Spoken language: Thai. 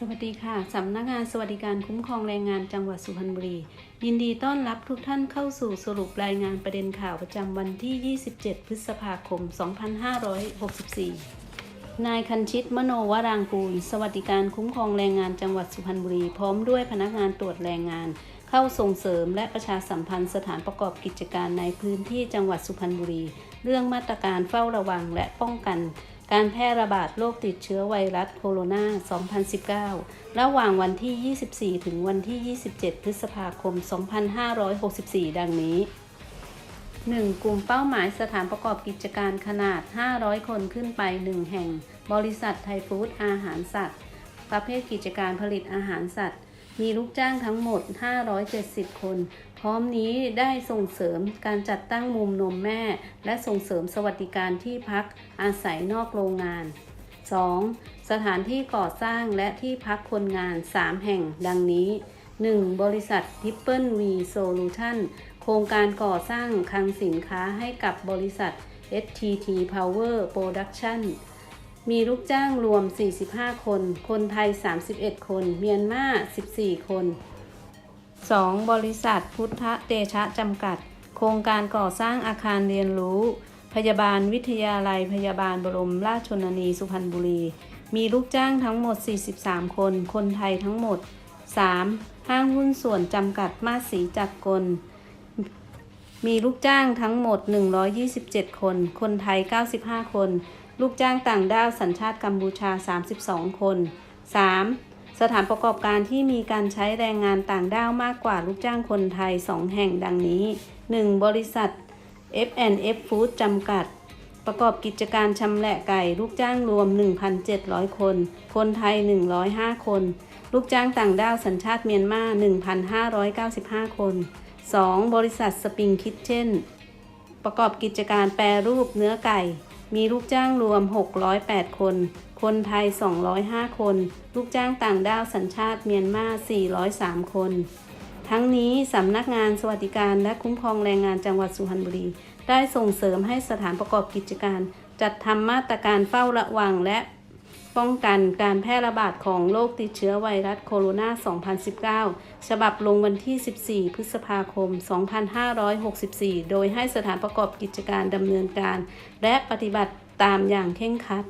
สวัสดีค่ะ สำนักงานสวัสดิการคุ้มครองแรงงานจังหวัดสุพรรณบุรี ยินดีต้อนรับทุกท่านเข้าสู่สรุปรายงานประเด็นข่าวประจำวันที่ 27 พฤษภาคม 2564 นายคันชิตมโนวรางกูล สวัสดิการคุ้มครองแรงงานจังหวัดสุพรรณบุรี พร้อมด้วยพนักงานตรวจแรงงาน เข้าส่งเสริมและประชาสัมพันธ์สถานประกอบกิจการในพื้นที่จังหวัดสุพรรณบุรี เรื่องมาตรการเฝ้าระวังและป้องกัน การแพร่ระบาดโรคติดเชื้อไวรัสโคโรนา 2019 ระหว่างวันที่ 24 ถึงวันที่ 27 พฤษภาคม 2564 ดังนี้ 1. กลุ่มเป้าหมายสถานประกอบกิจการขนาด 500 คนขึ้นไป 1 แห่ง บริษัทไทยฟู้ดอาหารสัตว์ ประเภทกิจการผลิตอาหารสัตว์ มีลูกจ้างทั้งหมด 570 คน พร้อมนี้ได้ส่งเสริมการจัดตั้งมุมนมแม่ และส่งเสริมสวัสดิการที่พักอาศัยนอกโรงงาน 2. สถานที่ก่อสร้างและที่พักคนงาน 3 แห่งดังนี้ 1. บริษัท Triple V Solution โครงการก่อสร้างคลังสินค้าให้กับบริษัท STT Power Production มีลูกจ้างรวม 45 คน คนไทย 31 คน เมียนมา 14 คน 2. บริษัทพุทธเตชะจำกัด โครงการก่อสร้างอาคารเรียนรู้ พยาบาลวิทยาลัยพยาบาลบรมราชชนนีสุพรรณบุรี มีลูกจ้างทั้งหมด 43 คน คนไทยทั้งหมด 3. ห้างหุ้นส่วนจำกัดมาสสีจักรกล มีลูกจ้างทั้งหมด 127 คน คนไทย 95 คน ลูกจ้างต่างด้าวสัญชาติกัมพูชา 32 คน 3. สถานประกอบการที่มีการใช้แรงงานต่างด้าวมากกว่าลูกจ้างคนไทย 2 แห่งดังนี้ 1. บริษัท F&F Food จำกัด ประกอบกิจการชำแหละไก่ลูกจ้างรวม 1,700 คน คนไทย 105 คน ลูกจ้างต่างด้าวสัญชาติเมียนมา 1,595 คน 2. บริษัทสปริงคิทเช่น ประกอบกิจการแปรรูปเนื้อไก่ มีลูกจ้างรวม 608 คน คนไทย 205 คน ลูกจ้างต่างด้าวสัญชาติเมียนมา 403 คน ทั้งนี้สำนักงานสวัสดิการและคุ้มครองแรงงานจังหวัดสุพรรณบุรี ได้ส่งเสริมให้สถานประกอบกิจการ จัดทำมาตรการเฝ้าระวังและ ป้องกันการแพร่ระบาดของโรคติดเชื้อไวรัสโคโรนา 2019 ฉบับลงวันที่ 14 พฤษภาคม 2564 โดยให้สถานประกอบกิจการดำเนินการ และปฏิบัติตามอย่างเคร่งครัด